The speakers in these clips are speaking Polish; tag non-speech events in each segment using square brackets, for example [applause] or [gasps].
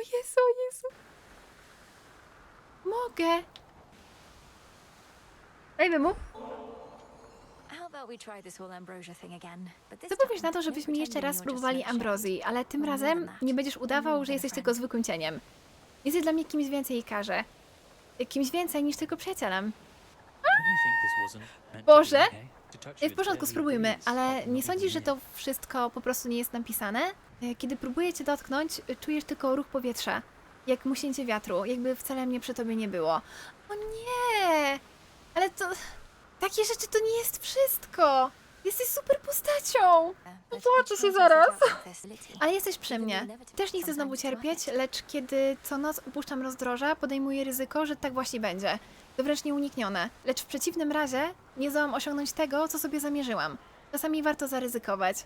Jezu, o Jezu. Mogę. Dajmy mu. Co powiesz na to, żebyśmy jeszcze raz spróbowali ambrozji, ale tym razem nie będziesz udawał, że jesteś tylko zwykłym cieniem. Jesteś dla mnie kimś więcej i karze. Kimś więcej niż tylko przyjacielem. Boże! W porządku, spróbujmy, ale nie sądzisz, że to wszystko po prostu nie jest napisane? E, Kiedy próbuję cię dotknąć, y, czujesz tylko ruch powietrza, jak muśnięcie wiatru, jakby wcale mnie przy tobie nie było. O nie! Ale to... Takie rzeczy to nie jest wszystko! Jesteś super postacią! Zobaczę each się zaraz. Ale jesteś przy mnie. Też nie chcę znowu cierpieć, lecz kiedy co noc opuszczam rozdroża, podejmuję ryzyko, że tak właśnie będzie. To wręcz nieuniknione. Lecz w przeciwnym razie nie zdołam osiągnąć tego, co sobie zamierzyłam. Czasami warto zaryzykować.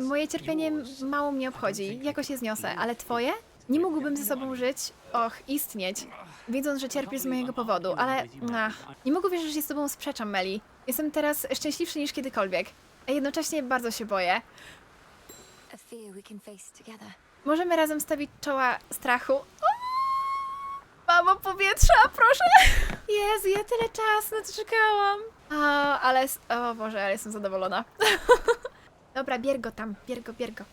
Moje cierpienie mało mnie obchodzi, jakoś je zniosę, ale twoje? Nie mógłbym ze sobą żyć, och, istnieć, wiedząc, że cierpisz z mojego powodu, ale ach, nie mogę wierzyć, że się z tobą sprzeczam, Meli. Jestem teraz szczęśliwszy niż kiedykolwiek, a jednocześnie bardzo się boję. Możemy razem stawić czoła strachu. Mamo powietrza, proszę! Jezu, ja tyle czasu na to czekałam. O, ale... O Boże, ale jestem zadowolona. [laughs] Dobra, bier go tam, bier go, bier go.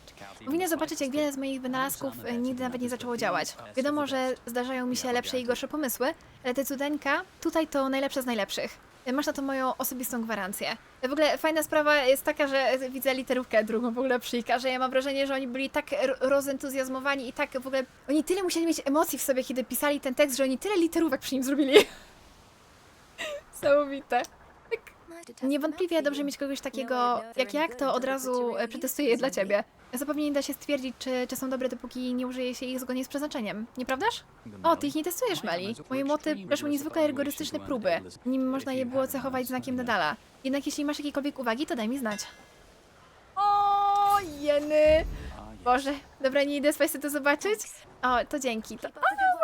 Powinna zobaczyć, jak wiele z moich wynalazków e, nigdy nawet nie zaczęło działać. Wiadomo, że zdarzają mi się lepsze i gorsze pomysły, ale te cudeńka tutaj to najlepsze z najlepszych. E, Masz na to moją osobistą gwarancję. E, W ogóle fajna sprawa jest taka, że widzę literówkę drugą w ogóle przy że ja mam wrażenie, że oni byli tak ro- rozentuzjazmowani i tak w ogóle... Oni tyle musieli mieć emocji w sobie, kiedy pisali ten tekst, że oni tyle literówek przy nim zrobili. [laughs] Niesamowite. Niewątpliwie dobrze mieć kogoś takiego jak ja, kto od razu e, przetestuje je dla ciebie. Zapewne nie da się stwierdzić, czy, czy są dobre, dopóki nie użyje się ich zgodnie z przeznaczeniem. Nieprawdaż? O, ty ich nie testujesz, Meli. Moje młoty przeszły niezwykle rygorystyczne próby, nim można je było cechować znakiem Nadala. Jednak jeśli masz jakiekolwiek uwagi, to daj mi znać. O, jeny! Boże, dobra, nie idę spać sobie to zobaczyć. O, to dzięki. To, o,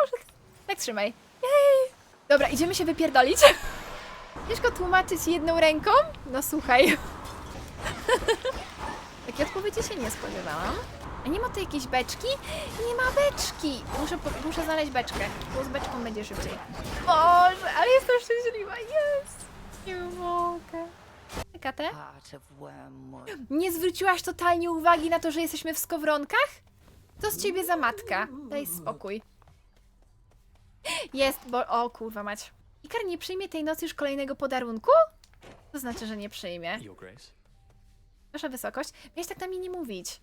może... Tak, trzymaj. Jej! Dobra, idziemy się wypierdolić. Ciężko tłumaczyć jedną ręką? No słuchaj. [laughs] Takiej odpowiedzi się nie spodziewałam. A nie ma tu jakiejś beczki? Nie ma beczki! Muszę, muszę znaleźć beczkę, bo z beczką będzie szybciej. Boże, ale jestem szczęśliwa, jest! Nie mogę. Katę? Nie zwróciłaś totalnie uwagi na to, że jesteśmy w skowronkach? To z ciebie za matka. Daj spokój. Jest, bo... O kurwa mać. Ikar nie przyjmie tej nocy już kolejnego podarunku? To znaczy, że nie przyjmie. Your Grace. Wasza wysokość, miałeś tak na mnie nie mówić.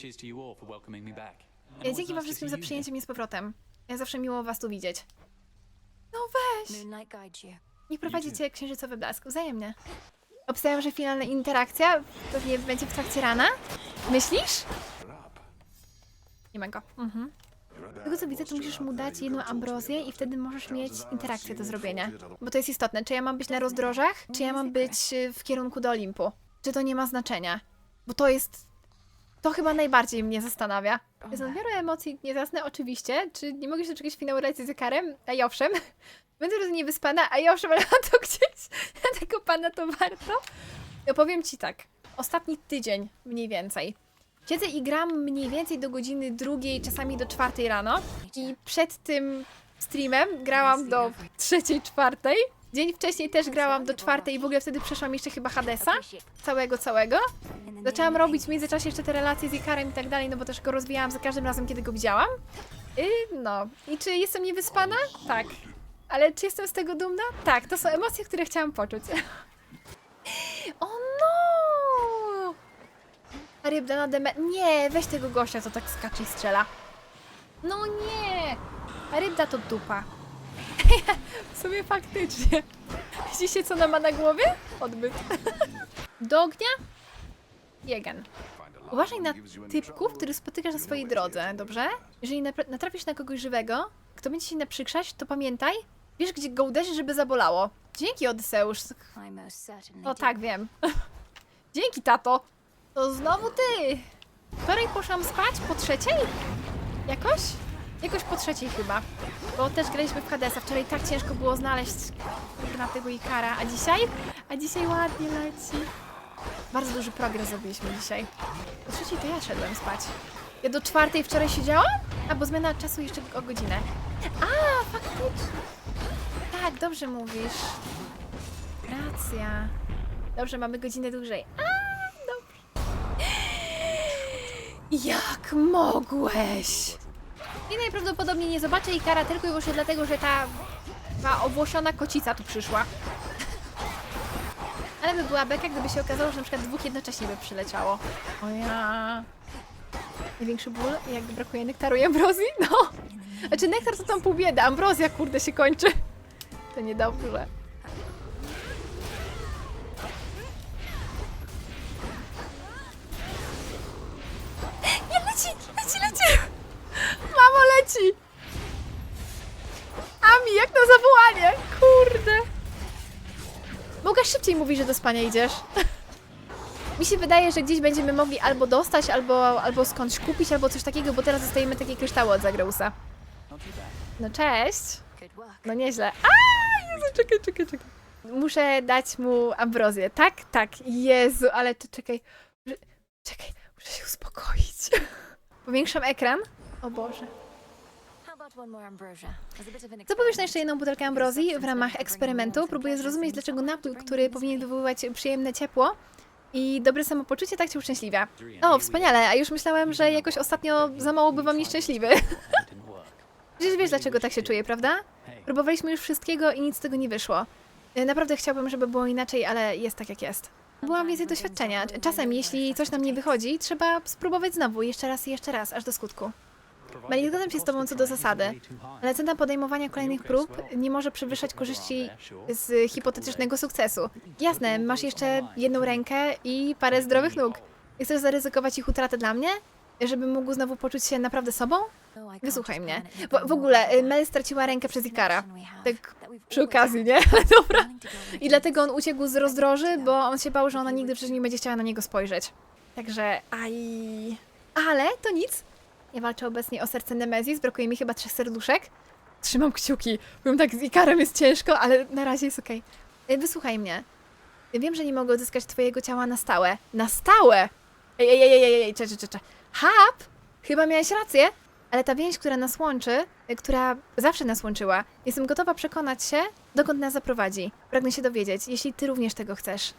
Cheers to you all for welcoming me back. And Ja always dzięki wam to wszystkim see za you przyjęcie mnie z powrotem. Ja zawsze miło was tu widzieć. No weź! Moonlight guide you. Niech prowadzi cię księżycowy blask. Wzajemnie. Obstawiam, że finalna interakcja pewnie będzie w trakcie rana. Myślisz? Nie ma go. Mhm. Z tego co widzę, to musisz mu dać jedną ambrozję i wtedy możesz mieć interakcję do zrobienia. Bo to jest istotne. Czy ja mam być na rozdrożach, czy ja mam być y, w kierunku do Olimpu? Czy to nie ma znaczenia? Bo to jest... To chyba najbardziej mnie zastanawia. Jest nadmiaru emocji niejasne, oczywiście. Czy nie mogę się doczekać finału relacji z Ikarem? A i owszem. [laughs] Będę rozumiem niewyspana, a i owszem, ale [laughs] to gdzieś, na tego pana to warto. Ja powiem ci tak. Ostatni tydzień mniej więcej. Siedzę i gram mniej więcej do godziny drugiej, czasami do czwartej rano. I przed tym streamem grałam do trzeciej, czwartej. Dzień wcześniej też grałam do czwartej i w ogóle wtedy przeszłam jeszcze chyba Hadesa. Całego, całego. Zaczęłam robić w międzyczasie jeszcze te relacje z Ikarem i tak dalej, no bo też go rozwijałam za każdym razem, kiedy go widziałam. I no. I czy jestem niewyspana? Tak. Ale czy jestem z tego dumna? Tak, to są emocje, które chciałam poczuć. [laughs] o no! Rybda na deme... Nie, weź tego gościa, co tak skacze i strzela. No nie! Rybda to dupa. [laughs] w sumie faktycznie. Widzicie, co ona ma na głowie? Odbyt. [laughs] Do ognia? Jeden. Uważaj na typków, których spotykasz na swojej drodze, dobrze? Jeżeli natrafisz na kogoś żywego, kto będzie się naprzykrzać, to pamiętaj, wiesz gdzie go uderzyć, żeby zabolało. Dzięki, Odyseusz. O do. tak, wiem. [laughs] Dzięki, tato. To znowu ty. Wczoraj poszłam spać po trzeciej? Jakoś? Jakoś po trzeciej chyba. Bo też graliśmy w Hadesa. Wczoraj tak ciężko było znaleźć na tego Ikara. A dzisiaj? A dzisiaj ładnie leci. Bardzo duży progres zrobiliśmy dzisiaj. Po trzeciej to ja szedłem spać. Ja do czwartej wczoraj siedziałam? A, bo zmiana czasu jeszcze o godzinę. A, faktycznie. Tak, dobrze mówisz. Racja. Dobrze, mamy godzinę dłużej. A, Jak mogłeś? I najprawdopodobniej nie zobaczę Ikara tylko i wyłącznie dlatego, że ta, ta owłosiona kocica tu przyszła. Ale by była beka, gdyby się okazało, że na przykład dwóch jednocześnie by przyleciało. O ja. Największy ból, jak brakuje nektaru i ambrozji? No. Znaczy nektar to tam pół biedy, ambrozja kurde się kończy. To niedobrze. Do spania idziesz. [laughs] Mi się wydaje, że gdzieś będziemy mogli albo dostać, albo, albo skądś kupić, albo coś takiego, bo teraz dostajemy takie kryształy od Zagreusa. No cześć. No nieźle. A, Jezu, czekaj, czekaj, czekaj. Muszę dać mu ambrozję, tak? Tak. Jezu, ale to czekaj. Czekaj, muszę się uspokoić. [laughs] Powiększam ekran. O Boże. How about one more ambrosia? As a bit of an Co powiesz na jeszcze jedną butelkę ambrozji w ramach eksperymentu? Próbuję zrozumieć, dlaczego napój, który powinien wywoływać przyjemne ciepło i dobre samopoczucie, tak cię uszczęśliwia. O, wspaniale, a już myślałem, że jakoś ostatnio za mało bywam nieszczęśliwy. [laughs] Przecież wiesz, dlaczego tak się czuję, prawda? Próbowaliśmy już wszystkiego i nic z tego nie wyszło. E, Naprawdę chciałbym, żeby było inaczej, ale jest tak jak jest. Byłam więcej doświadczenia. Czasem, jeśli coś nam nie wychodzi, trzeba spróbować znowu, jeszcze raz i jeszcze raz, aż do skutku. Meli, zgadzam się z tobą co do zasady, ale cena podejmowania kolejnych prób nie może przewyższać korzyści z hipotetycznego sukcesu. Jasne, masz jeszcze jedną rękę i parę zdrowych nóg. Chcesz zaryzykować ich utratę dla mnie? Żebym mógł znowu poczuć się naprawdę sobą? No, Wysłuchaj mnie. W, w ogóle, y, Mel straciła rękę przez Ikara. Tak przy okazji, nie? [laughs] Dobra. I dlatego on uciekł z rozdroży, bo on się bał, że ona nigdy przecież nie będzie chciała na niego spojrzeć. Także, aj... Ale to nic. Ja walczę obecnie o serce Nemezis, brakuje mi chyba trzech serduszek. Trzymam kciuki. Powiem tak, z Ikarem jest ciężko, ale na razie jest okej. Y, Wysłuchaj mnie. Wiem, że nie mogę odzyskać twojego ciała na stałe. Na stałe! Ej, ej, ej, ej, ej, cze, cze, cze, cze. Hap! Chyba miałeś rację, ale ta więź, która nas łączy, y, która zawsze nas łączyła, jestem gotowa przekonać się, dokąd nas zaprowadzi. Pragnę się dowiedzieć, jeśli ty również tego chcesz.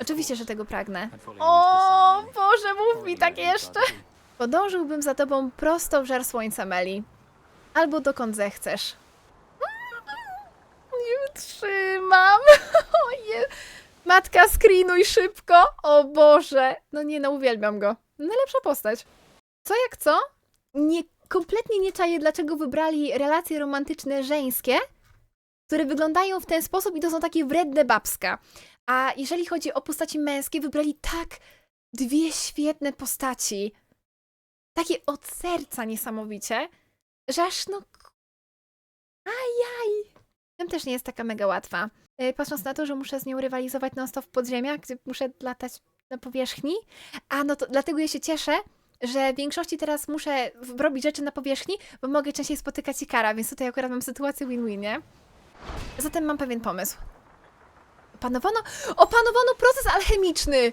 Oczywiście, że tego pragnę. O Boże, mów mi tak jeszcze! Podążyłbym za tobą prosto w żar słońca, Meli. Albo dokąd zechcesz. Nie wytrzymam. [laughs] Matka, screenuj szybko. O Boże. No nie, no uwielbiam go. Najlepsza postać. Co jak co? Nie, kompletnie nie czaję, dlaczego wybrali relacje romantyczne żeńskie, które wyglądają w ten sposób i to są takie wredne babska. A jeżeli chodzi o postaci męskie, wybrali tak dwie świetne postaci. Takie od serca niesamowicie, że aż no... Ajaj! Tym też nie jest taka mega łatwa. Yy, Patrząc na to, że muszę z nią rywalizować non-stop w podziemiach, gdzie muszę latać na powierzchni, a no to dlatego ja się cieszę, że w większości teraz muszę robić rzeczy na powierzchni, bo mogę częściej spotykać Ikara, więc tutaj akurat mam sytuację win-win, nie? Zatem mam pewien pomysł. Opanowano... Opanowano proces alchemiczny!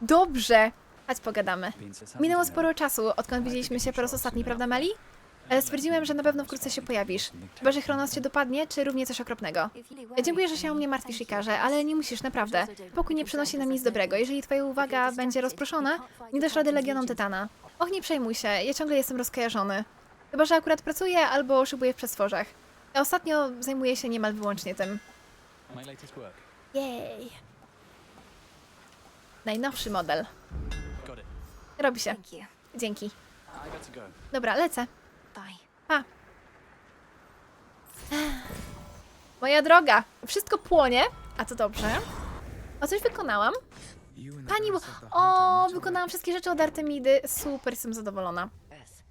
Dobrze! Chodź pogadamy. Minęło sporo czasu, odkąd widzieliśmy się po raz ostatni, prawda Meli? Ale stwierdziłem, że na pewno wkrótce się pojawisz. Chyba, że Chronos cię dopadnie, czy równie coś okropnego. Dziękuję, że się o mnie martwisz, Ikarze, ale nie musisz, naprawdę. Pokój nie przynosi nam nic dobrego. Jeżeli twoja uwaga będzie rozproszona, nie dasz rady Legionom Tytana. Och, nie przejmuj się, ja ciągle jestem rozkojarzony. Chyba, że akurat pracuję albo szybuję w przestworzach. A ostatnio zajmuję się niemal wyłącznie tym. Jej. Najnowszy model. Robi się. Thank you. Dzięki. I got to go. Dobra, lecę. Bye. Moja droga, wszystko płonie, a to dobrze. O, coś wykonałam. Pani, bo... O, wykonałam wszystkie rzeczy od Artemidy. Super, jestem zadowolona.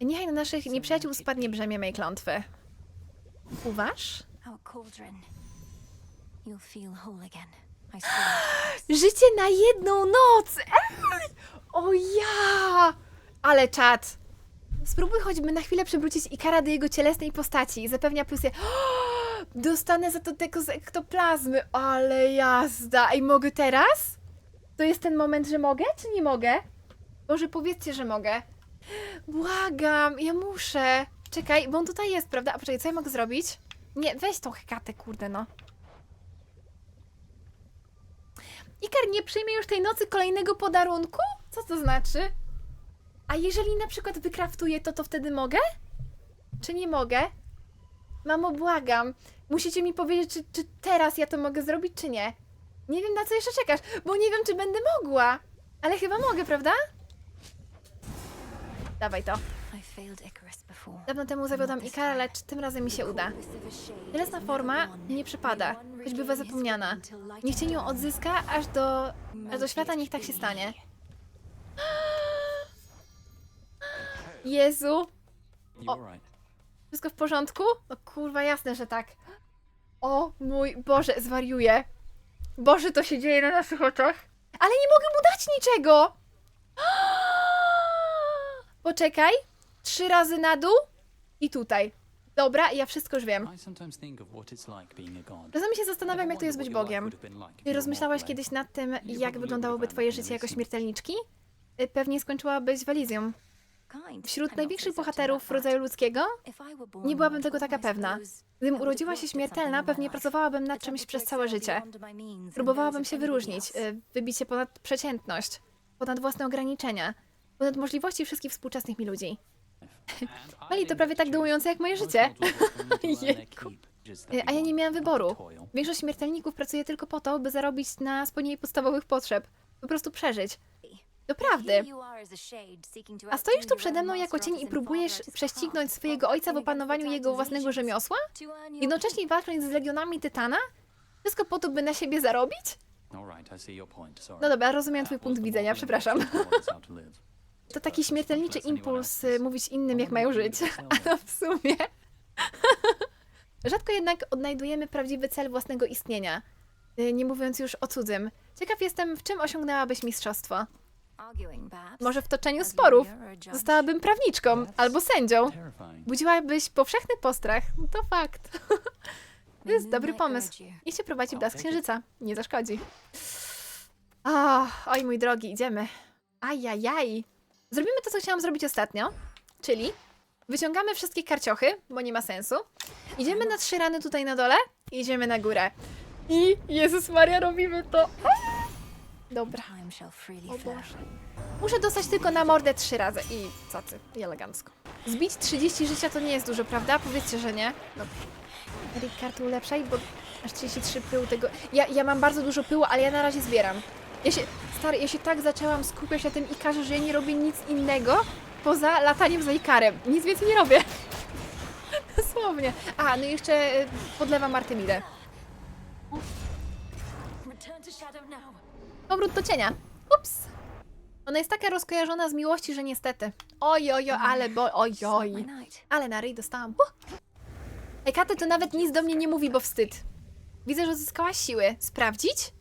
Niechaj na naszych nieprzyjaciół spadnie brzemię mej klątwy. Uważ? [gasps] Życie na jedną noc! Ej! O ja! Ale czad! Spróbuj choćby na chwilę przywrócić Ikara do jego cielesnej postaci. Zapewnia plusy. [gasps] Dostanę za to tego z ektoplazmy. Ale jazda! Ej, mogę teraz? To jest ten moment, że mogę, czy nie mogę? Boże, powiedzcie, że mogę. Błagam, ja muszę. Czekaj, bo on tutaj jest, prawda? A poczekaj, co ja mogę zrobić? Nie, weź tą hekatę, kurde, no. Ikar nie przyjmie już tej nocy kolejnego podarunku? Co to znaczy? A jeżeli na przykład wykraftuję to, to wtedy mogę? Czy nie mogę? Mamo, błagam. Musicie mi powiedzieć, czy, czy teraz ja to mogę zrobić, czy nie. Nie wiem, na co jeszcze czekasz, bo nie wiem, czy będę mogła. Ale chyba mogę, prawda? Dawaj to. Dawno temu zawiodłam Ikara, lecz tym razem mi się uda. Cielesna forma nie przypada, choć bywa zapomniana. Niech cię nią odzyska, aż do, aż do świata niech tak się stanie. Jezu, alright? wszystko w porządku? No kurwa, jasne, że tak. O mój Boże, zwariuję. Boże, to się dzieje na naszych oczach. Ale nie mogę mu dać niczego! [gasps] Poczekaj. Trzy razy na dół i tutaj. Dobra, ja wszystko już wiem. Czasami się zastanawiam, jak to jest być Bogiem. Ty rozmyślałaś kiedyś nad tym, jak wyglądałoby twoje życie jako śmiertelniczki? Y, Pewnie skończyłabyś w Elysium. Wśród największych bohaterów rodzaju ludzkiego nie byłabym tego taka pewna. Gdybym urodziła się śmiertelna, pewnie pracowałabym nad czymś przez całe życie. Próbowałabym się wyróżnić, y, wybić się ponad przeciętność, ponad własne ograniczenia, ponad możliwości wszystkich współczesnych mi ludzi. [laughs] Eli, to prawie tak dołujące jak moje życie. [laughs] Jejku. Y, A ja nie miałam wyboru. Większość śmiertelników pracuje tylko po to, by zarobić na spełnienie podstawowych potrzeb. Po prostu przeżyć. Doprawdy. A stoisz tu przede mną jako cień i próbujesz prześcignąć swojego ojca w opanowaniu jego własnego rzemiosła? Jednocześnie walcząc z legionami Tytana? Wszystko po to, by na siebie zarobić? No dobra, rozumiem twój punkt widzenia, przepraszam. To taki śmiertelniczy impuls mówić innym, jak mają żyć. A [laughs] no w sumie... [laughs] Rzadko jednak odnajdujemy prawdziwy cel własnego istnienia. Y, Nie mówiąc już o cudzym. Ciekaw jestem, w czym osiągnęłabyś mistrzostwo. Może w toczeniu sporów. Zostałabym prawniczką albo sędzią. Budziłabyś powszechny postrach. To fakt. [laughs] To jest dobry pomysł. Niech się prowadzi blask księżyca. Nie zaszkodzi. O, oj mój drogi, idziemy. Ajajaj. Zrobimy to, co chciałam zrobić ostatnio. Czyli wyciągamy wszystkie karciochy, bo nie ma sensu. Idziemy na trzy rany tutaj na dole i idziemy na górę. I Jezus Maria, robimy to. Dobra. O Boże. Muszę dostać tylko na mordę trzy razy i cacy, i elegancko. Zbić 30 życia to nie jest dużo, prawda? Powiedzcie, że nie. Dobra. Erik, karty ulepszaj, bo aż 33 pyłu tego... Ja, ja mam bardzo dużo pyłu, ale ja na razie zbieram. Ja się, stary, ja się tak zaczęłam skupiać na tym Ikarze, że ja nie robię nic innego poza lataniem za Ikarem. Nic więcej nie robię. [laughs] Dosłownie. A, no i jeszcze y, podlewam Artemidę. Powrót do cienia. Ups. Ona jest taka rozkojarzona z miłości, że niestety. Oj, oj, oj, ale bo, oj, oj. Ale na ryj dostałam. Uh. To nawet nic do mnie nie mówi, bo wstyd. Widzę, że uzyskałaś siły. Sprawdzić?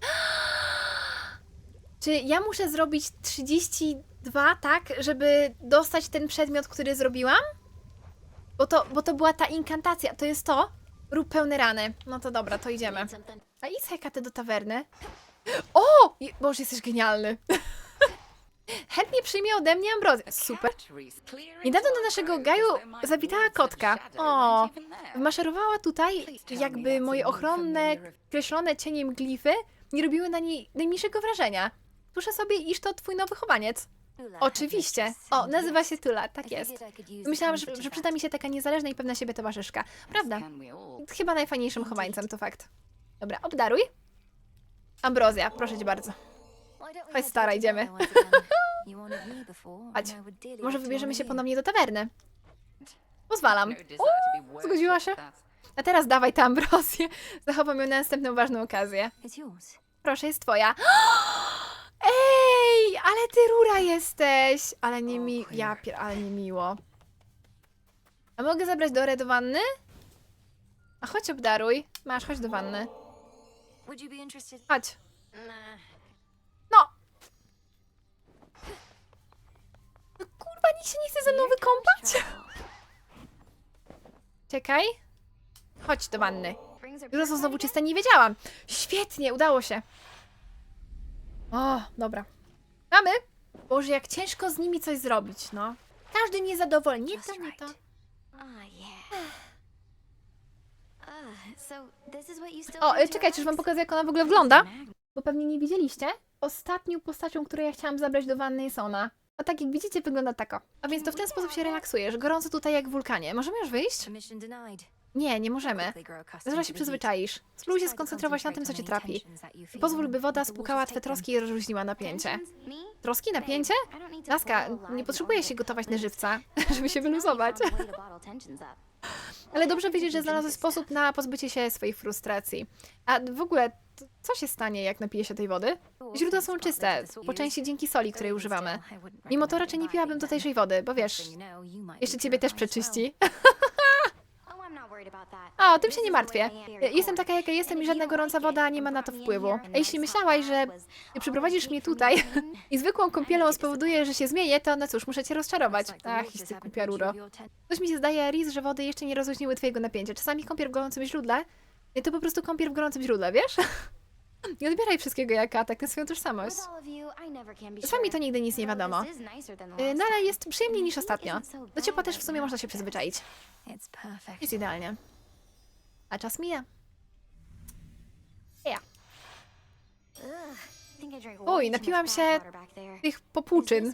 [gasps] Czy ja muszę zrobić 32, tak, żeby dostać ten przedmiot, który zrobiłam? Bo to, bo to była ta inkantacja. To jest to? Rób pełne rany. No to dobra, to idziemy. A idź z Hekaty do tawerny. O! Je- jesteś genialny. [laughs] Chętnie przyjmie ode mnie ambrozję. Super. Niedawno do naszego gaju zawitała kotka. O, maszerowała tutaj, jakby moje ochronne, kreślone cieniem glify nie robiły na niej najmniejszego wrażenia. Słyszę sobie, iż to twój nowy chowaniec. Oczywiście. O, nazywa się Tula, tak jest. Myślałam, że, że przyda mi się taka niezależna i pewna siebie towarzyszka. Prawda? Chyba najfajniejszym chowańcem, to fakt. Dobra, obdaruj. Ambrozja, proszę cię bardzo. Chodź, stara, idziemy. [laughs] Chodź. Może wybierzemy się ponownie do tawerny. Pozwalam. O, zgodziła się. A teraz dawaj tę ambrozję. [laughs] Zachowam ją na następną ważną okazję. Proszę, jest twoja. [gasps] Ej, ale ty rura jesteś. Ale nie mi... Ja pier... ale nie miło. A mogę zabrać Dorę do wanny? A chodź obdaruj. Masz, chodź do wanny. Chodź. No. No kurwa, nikt się nie chce ze mną wykąpać? Czekaj. Chodź do wanny. Są znowu czyste, nie wiedziałam. Świetnie, udało się. O, dobra. Mamy. Boże, jak ciężko z nimi coś zrobić, no. Każdy niezadowolony. Nie to, nie to. Ah, yeah. O, e, to czekajcie, już wam pokazuję, jak ona w ogóle wygląda. Bo pewnie nie widzieliście. Ostatnią postacią, której ja chciałam zabrać do wanny jest ona. A tak jak widzicie, wygląda tako. A więc to w ten sposób się relaksujesz. Gorąco tutaj jak w wulkanie. Możemy już wyjść? Nie, nie możemy. Zaraz się przyzwyczaisz. Spróbuj się skoncentrować na tym, co cię trapi. Pozwól, by woda spłukała twe troski i rozluźniła napięcie. Troski? Napięcie? Laska, nie potrzebuję się gotować na żywca, [laughs] żeby się wyluzować. Ale dobrze wiedzieć, że znalazłeś sposób na pozbycie się swoich frustracji. A w ogóle, co się stanie, jak napiję się tej wody? Źródła są czyste, po części dzięki soli, której używamy. Mimo to raczej nie piłabym tutejszej wody, bo wiesz, jeszcze ciebie też przeczyści. [laughs] O, tym się nie martwię. Jestem taka, jaka jestem i żadna gorąca woda nie ma na to wpływu. A jeśli myślałaś, że przyprowadzisz mnie tutaj i zwykłą kąpielą spowoduje, że się zmienię, to no cóż, muszę cię rozczarować. Ach, ty kupia ruro. Coś mi się zdaje, Riz, że wody jeszcze nie rozluźniły twojego napięcia. Czasami kąpiel w gorącym źródle to po prostu kąpiel w gorącym źródle, wiesz? Nie odbieraj wszystkiego jak atak na swoją tożsamość. Czasami to nigdy nic nie wiadomo. Y, No ale jest przyjemniej niż ostatnio. Do ciepła też w sumie można się przyzwyczaić. Jest idealnie. A czas mija. Ja. Oj, napiłam się Tych popłuczyn.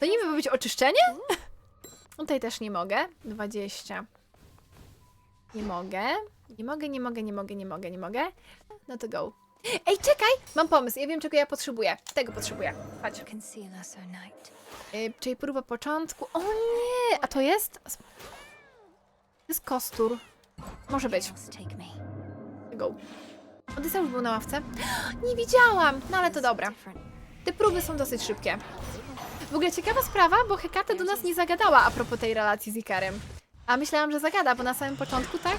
To nie ma być oczyszczenie? [laughs] Tutaj też nie mogę. 20. Nie mogę. Nie mogę, nie mogę, nie mogę, nie mogę, nie mogę. No to go. Ej, czekaj! Mam pomysł. Ja wiem, czego ja potrzebuję. Tego potrzebuję. Chodź. Y, czyli próba początku. O nie! A to jest? To jest kostur. Może być. Go. Odyseusz był na ławce. [gasps] Nie widziałam! No ale to dobra. Te próby są dosyć szybkie. W ogóle ciekawa sprawa, bo Hekate do nas nie zagadała a propos tej relacji z Ikarem. A myślałam, że zagada, bo na samym początku tak...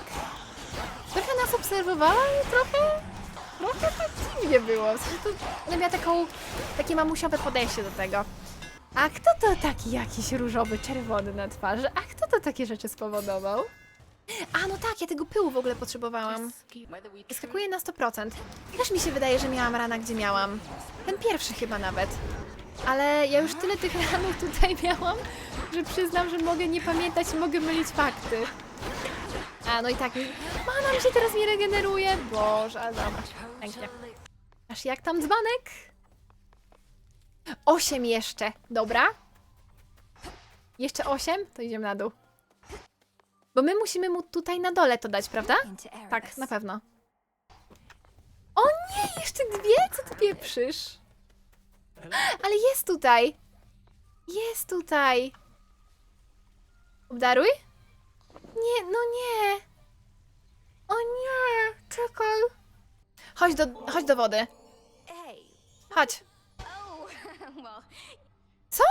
Trochę nas obserwowała i trochę... Trochę tak dziwnie było. W sensie to ona miała taką, takie mamusiowe podejście do tego. A kto to taki jakiś różowy, czerwony na twarzy? A kto to takie rzeczy spowodował? A, no tak, ja tego pyłu w ogóle potrzebowałam. Skakuje na 100%. Też mi się wydaje, że miałam rana, gdzie miałam. Ten pierwszy chyba nawet. Ale ja już tyle tych ranów tutaj [laughs] miałam, że przyznam, że mogę nie pamiętać mogę mylić fakty. A, no i tak, mana się teraz nie regeneruje. Boże, ale dobra. Pięknie. Aż jak tam dzbanek? Osiem jeszcze, dobra. Jeszcze osiem? To idziemy na dół. Bo my musimy mu tutaj na dole to dać, prawda? Tak, na pewno. O nie, jeszcze dwie? Co ty pieprzysz? Ale jest tutaj. Jest tutaj. Obdaruj? Nie, no nie. O nie, czekaj. Chodź do, chodź do wody. Chodź. Oh. [laughs] Co?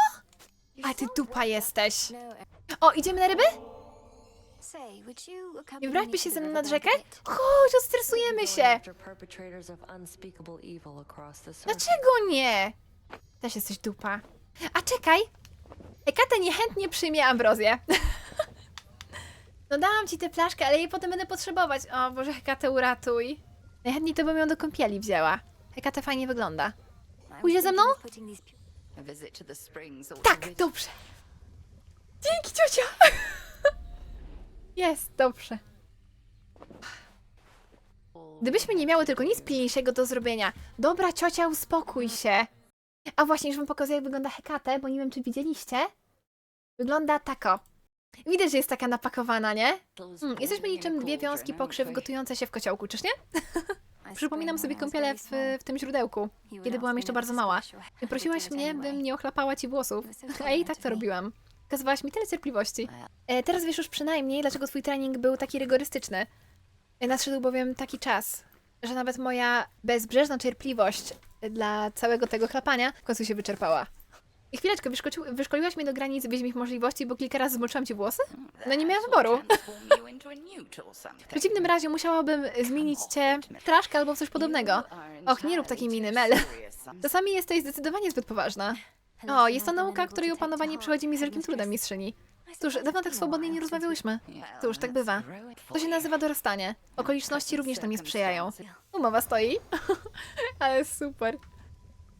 A ty dupa jesteś. No. O, idziemy na ryby? Nie me się ze mną nad rzekę? Chodź, odstresujemy się. Dlaczego nie? Też jesteś dupa. A czekaj! Ekata niechętnie przyjmie ambrozję. [laughs] no dałam ci tę flaszkę, ale jej potem będę potrzebować. O Boże, Hekatę uratuj. Najchętniej to bym ją do kąpieli wzięła. Hekata fajnie wygląda. Pójdzie ze mną? Tak, dobrze. Dzięki, ciocia. [laughs] Jest, dobrze. Gdybyśmy nie miały tylko nic pilniejszego do zrobienia. Dobra, ciocia, uspokój się. A właśnie, już wam pokazuję, jak wygląda Hekate, bo nie wiem, czy widzieliście. Wygląda tako. Widać, że jest taka napakowana, nie? Hmm, jesteśmy niczym dwie wiązki pokrzyw gotujące się w kociołku, czyż nie? Przypominam sobie kąpielę w, w tym źródełku, kiedy byłam jeszcze me bardzo mała. prosiłaś mnie, bym nie ochlapała ci włosów. [laughs] A i tak to robiłam. Okazywałaś mi tyle cierpliwości. E, teraz wiesz już przynajmniej, dlaczego twój trening był taki rygorystyczny. E, nadszedł bowiem taki czas, że nawet moja bezbrzeżna cierpliwość dla całego tego chlapania w końcu się wyczerpała. Chwileczkę, wyszkolił, wyszkoliłaś mnie do granic wieźmich możliwości, bo kilka razy zmoczyłam ci włosy? No nie miałam wyboru. W przeciwnym razie musiałabym zmienić cię w traszkę albo w coś podobnego. Och, nie rób takiej miny, Mel. [laughs] Czasami jesteś zdecydowanie zbyt poważna. O, jest to nauka, której opanowanie przychodzi mi z wielkim trudem, mistrzyni. Cóż, dawno tak swobodnie nie rozmawiałyśmy. Cóż, tak bywa. To się nazywa dorastanie. Okoliczności również nam nie sprzyjają. Umowa stoi. [laughs] Ale super.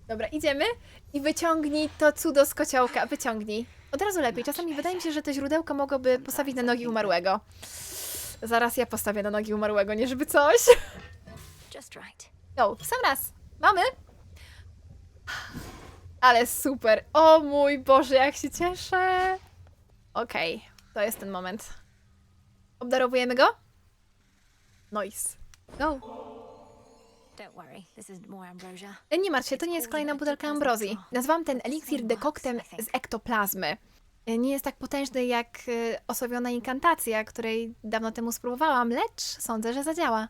Dobra, idziemy i wyciągnij to cudo z kociołka. Wyciągnij. Od razu lepiej. Czasami wydaje mi się, że to źródełko mogłoby postawić na nogi umarłego. Zaraz ja postawię na nogi umarłego, nie żeby coś. Just right. No, w sam raz. Mamy. Ale super. O mój Boże, jak się cieszę. Okej, to jest ten moment. Obdarowujemy go? Nice. Go. Nie martw się, to nie jest kolejna butelka ambrozji. Nazwałam ten eliksir dekoktem z ektoplazmy. E, Nie jest tak potężny jak e, osławiona inkantacja, której dawno temu spróbowałam, lecz sądzę, że zadziała.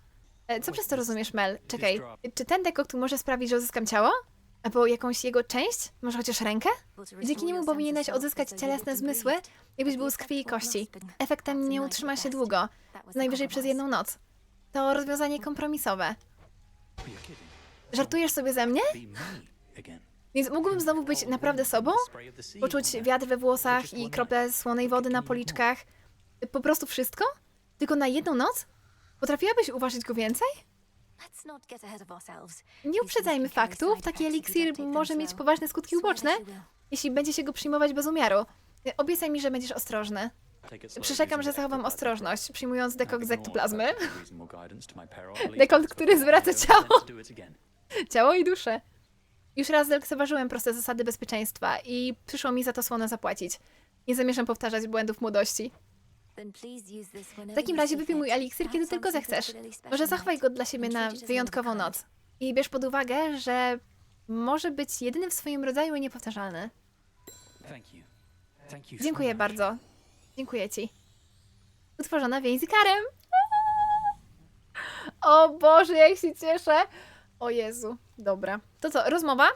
E, Co przez to rozumiesz, Mel? Czekaj, czy ten dekokt może sprawić, że uzyskam ciało? Albo jakąś jego część? Może chociaż rękę? Dzięki niemu powinieneś odzyskać cielesne zmysły, jakbyś był z krwi i kości. Efekt ten nie utrzyma się długo, najwyżej przez jedną noc. To rozwiązanie kompromisowe. Żartujesz sobie ze mnie? Więc mógłbym znowu być naprawdę sobą? Poczuć wiatr we włosach i krople słonej wody na policzkach? Po prostu wszystko? Tylko na jedną noc? Potrafiłabyś uważać go więcej? Nie uprzedzajmy faktów, taki eliksir może mieć poważne skutki uboczne, jeśli będzie się go przyjmować bez umiaru. Obiecaj mi, że będziesz ostrożny. Przyrzekam, że zachowam ostrożność, przyjmując dekokt z ektoplazmy. [laughs] Dekokt, który zwraca ciało. Ciało i duszę. Już raz lekceważyłem proste zasady bezpieczeństwa i przyszło mi za to słono zapłacić. Nie zamierzam powtarzać błędów młodości. W takim razie wypij mój eliksir, kiedy tylko zechcesz. Może zachowaj go dla siebie na wyjątkową noc. I bierz pod uwagę, że może być jedynym w swoim rodzaju i niepowtarzalny. Dziękuję bardzo. Dziękuję ci. Utworzona więź z Ikarem. O Boże, jak się cieszę. O Jezu. Dobra. To co, rozmowa?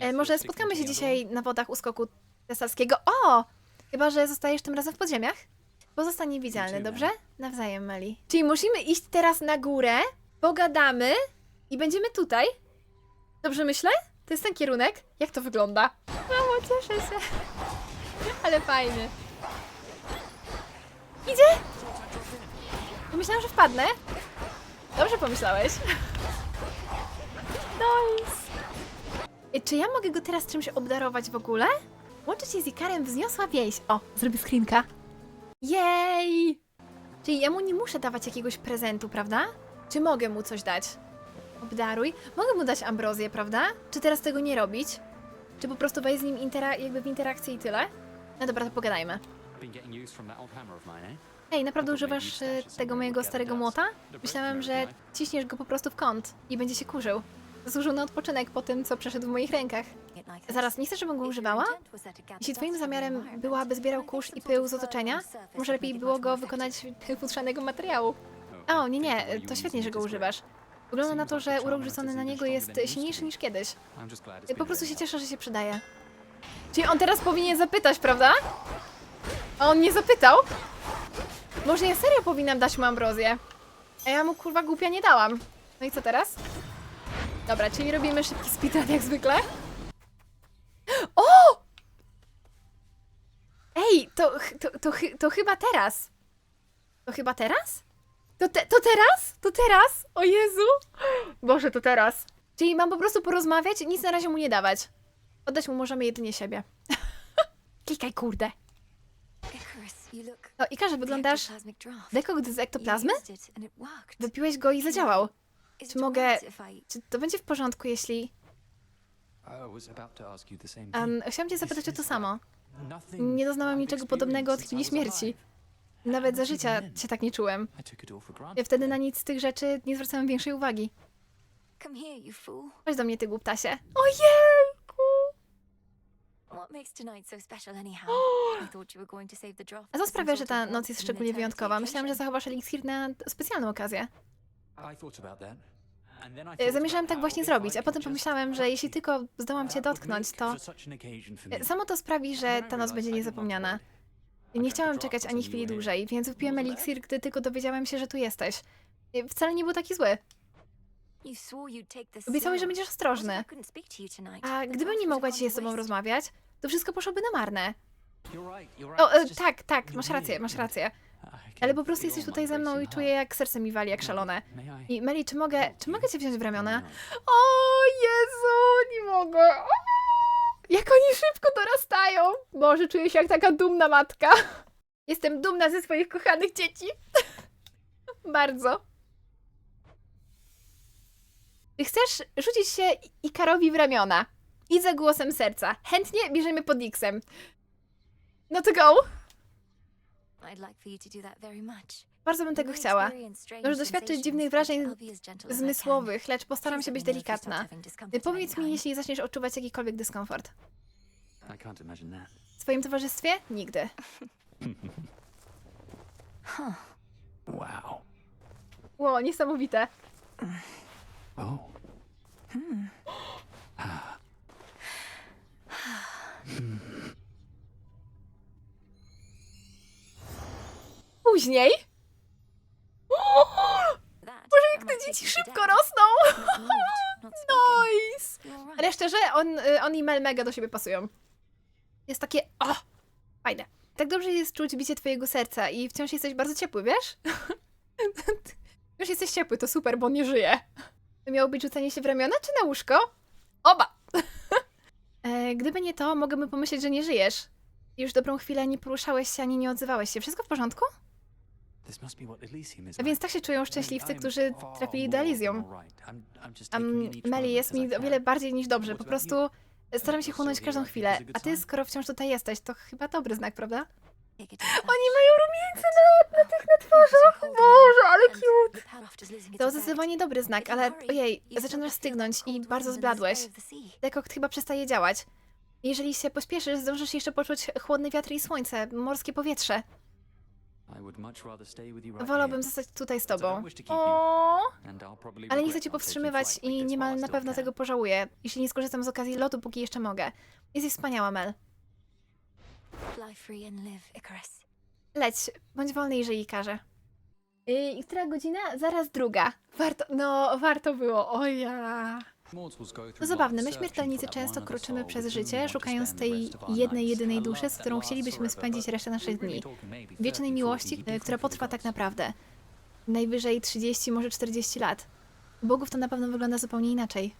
E, może spotkamy się dzisiaj na wodach u skoku. O! Chyba, że zostajesz tym razem w podziemiach? Pozostań niewidzialny, dobrze? Nawzajem, Meli. Czyli musimy iść teraz na górę, pogadamy i będziemy tutaj? Dobrze myślę? To jest ten kierunek? Jak to wygląda? Mamo, cieszę się. [laughs] Ale fajny. Idzie? Myślałam, że wpadnę. Dobrze pomyślałeś. Nice. Y, Czy ja mogę go teraz czymś obdarować w ogóle? Łączyć się z Ikarem wzniosła wieś. O, zrobię screenka. Jej! Czyli ja mu nie muszę dawać jakiegoś prezentu, prawda? Czy mogę mu coś dać? Obdaruj. Mogę mu dać ambrozję, prawda? Czy teraz tego nie robić? Czy po prostu wejść z nim jakby w interakcję i tyle? No dobra, to pogadajmy. Eh? Ej, naprawdę używasz e, tego mojego starego młota? Myślałem, że ciśniesz go po prostu w kąt i będzie się kurzył. Zasłużył na odpoczynek po tym, co przeszedł w moich rękach. Zaraz, nie chcesz, żebym go używała? Jeśli twoim zamiarem byłaby zbierał kurz i pył z otoczenia, może lepiej było go wykonać z futrzanego materiału. O, nie, nie, to świetnie, że go używasz. Wygląda na to, że urok rzucony na niego jest silniejszy niż kiedyś. Po prostu się cieszę, że się przydaje. Czyli on teraz powinien zapytać, prawda? A on nie zapytał? Może ja serio powinnam dać mu ambrozję? A ja mu kurwa głupia nie dałam. No i co teraz? Dobra, czyli robimy szybki speedrun jak zwykle. O! Ej, to, to, to, to chyba teraz. To chyba teraz? To, te, to teraz? To teraz? O Jezu! Boże, to teraz. Czyli mam po prostu porozmawiać i nic na razie mu nie dawać. Oddać mu możemy jedynie siebie. [laughs] Klikaj, kurde. No i każe, wyglądasz... Dekokt z ektoplazmy? Wypiłeś go i zadziałał. Czy mogę... Czy to będzie w porządku, jeśli... Um, chciałam cię zapytać o to samo. Nie doznałam niczego podobnego od chwili śmierci. Nawet za życia się tak nie czułem. Ja wtedy na nic z tych rzeczy nie zwracałem większej uwagi. Chodź do mnie, ty głuptasie. Ojejku! A co sprawia, że ta noc jest szczególnie wyjątkowa? Myślałam, że zachowasz eliksir na specjalną okazję. I thought about that. And then I thought Zamierzałam about tak właśnie zrobić, a potem pomyślałem, że jeśli tylko zdołam cię dotknąć, to e, samo to sprawi, że ta noc będzie niezapomniana. Nie chciałam czekać ani chwili dłużej, więc wypiłem eliksir, gdy tylko dowiedziałem się, że tu jesteś. E, Wcale nie był taki zły. Obiecałeś, że będziesz ostrożny. I couldn't speak to you tonight? A gdybym nie mogła dzisiaj z tobą waste. rozmawiać, to wszystko poszłoby na marne. You're right, you're right. O, e, tak, tak, you're masz rację, masz rację. Ale po prostu jesteś tutaj ze mną i czuję, jak serce mi wali, jak szalone. I Meli, czy mogę, czy mogę cię wziąć w ramiona? O Jezu, nie mogę. O, jak oni szybko dorastają. Boże, czuję się jak taka dumna matka. Jestem dumna ze swoich kochanych dzieci. [laughs] Bardzo. Chcesz rzucić się Ikarowi w ramiona? I za głosem serca. Chętnie bierzemy pod X-em. No to go. Bardzo bym tego chciała. Może doświadczyć dziwnych wrażeń zmysłowych, lecz postaram się być delikatna. Powiedz mi, jeśli zaczniesz odczuwać jakikolwiek dyskomfort. W twoim towarzystwie? Nigdy. [laughs] Wow. Ło, niesamowite. Oh. Później? Boże, jak te dzieci szybko rosną! [laughs] Nice! Ale szczerze, on, y, on i Mel mega do siebie pasują. Jest takie, o, fajne. Tak dobrze jest czuć bicie twojego serca i wciąż jesteś bardzo ciepły, wiesz? [laughs] Wciąż jesteś ciepły, to super, bo on nie żyje. To miało być rzucenie się w ramiona czy na łóżko? Oba! [laughs] e, gdyby nie to, mogłabym pomyśleć, że nie żyjesz. Już dobrą chwilę nie poruszałeś się ani nie odzywałeś się. Wszystko w porządku? A więc tak się czują szczęśliwcy, którzy trafili do Elysium. Um, Meli, jest mi o wiele bardziej niż dobrze. Po prostu staram się chłonąć każdą chwilę. A ty, skoro wciąż tutaj jesteś, to chyba dobry znak, prawda? Oni Oni mają rumieńce na, na tych na twarzach. Boże, ale cute. To zdecydowanie dobry znak, ale ojej, zaczynasz stygnąć i bardzo zbladłeś. Dekokt chyba przestaje działać. Jeżeli się pośpieszysz, zdążysz jeszcze poczuć chłodny wiatr i słońce, morskie powietrze. Wolałbym zostać tutaj z tobą. O, ale nie chcę cię powstrzymywać i niemal na pewno tego pożałuję, jeśli nie skorzystam z okazji lotu, póki jeszcze mogę. Jesteś wspaniała, Mel. Fly free and live, Icarus. Leć, bądź wolny, jeżeli każe. I która godzina? Zaraz druga. Warto, no, warto było, o ja. To zabawne, my śmiertelnicy często kroczymy przez życie, szukając tej jednej, jedynej duszy, z którą chcielibyśmy spędzić resztę naszych dni. Wiecznej miłości, e, która potrwa tak naprawdę. Najwyżej 30, może 40 lat. Bogów to na pewno wygląda zupełnie inaczej.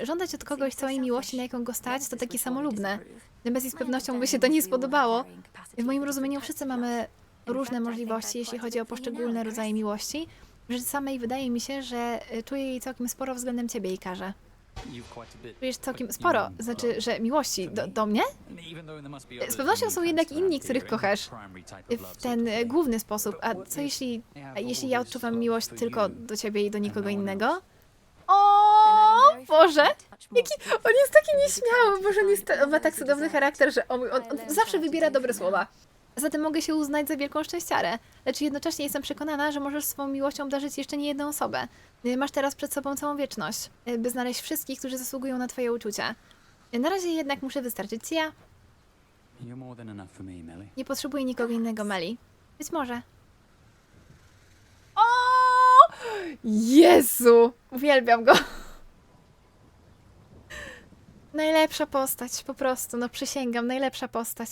E, Żądać od kogoś całej miłości, na jaką go stać, to takie samolubne. Natomiast z pewnością by się to nie spodobało. W moim rozumieniu wszyscy mamy różne możliwości, jeśli chodzi o poszczególne rodzaje miłości. Że samej wydaje mi się, że y, czuję jej całkiem sporo względem ciebie i karze. Czujesz całkiem sporo, znaczy, że miłości do, do mnie? Z pewnością są jednak inni, których kochasz. W ten y, główny sposób. A co jeśli, a jeśli ja odczuwam miłość tylko do ciebie i do nikogo innego? O Boże! Jaki, on jest taki nieśmiały, Boże, on, jest, on ma tak cudowny charakter, że on, on, on zawsze wybiera dobre słowa. Zatem mogę się uznać za wielką szczęściarę, lecz jednocześnie jestem przekonana, że możesz swą miłością obdarzyć jeszcze nie jedną osobę. Y, Masz teraz przed sobą całą wieczność, y, by znaleźć wszystkich, którzy zasługują na twoje uczucia. Y, Na razie jednak muszę wystarczyć ci ja. Nie potrzebuję nikogo innego, Meli. Być może. O! Jezu! Uwielbiam go. Najlepsza postać, po prostu, no przysięgam, najlepsza postać.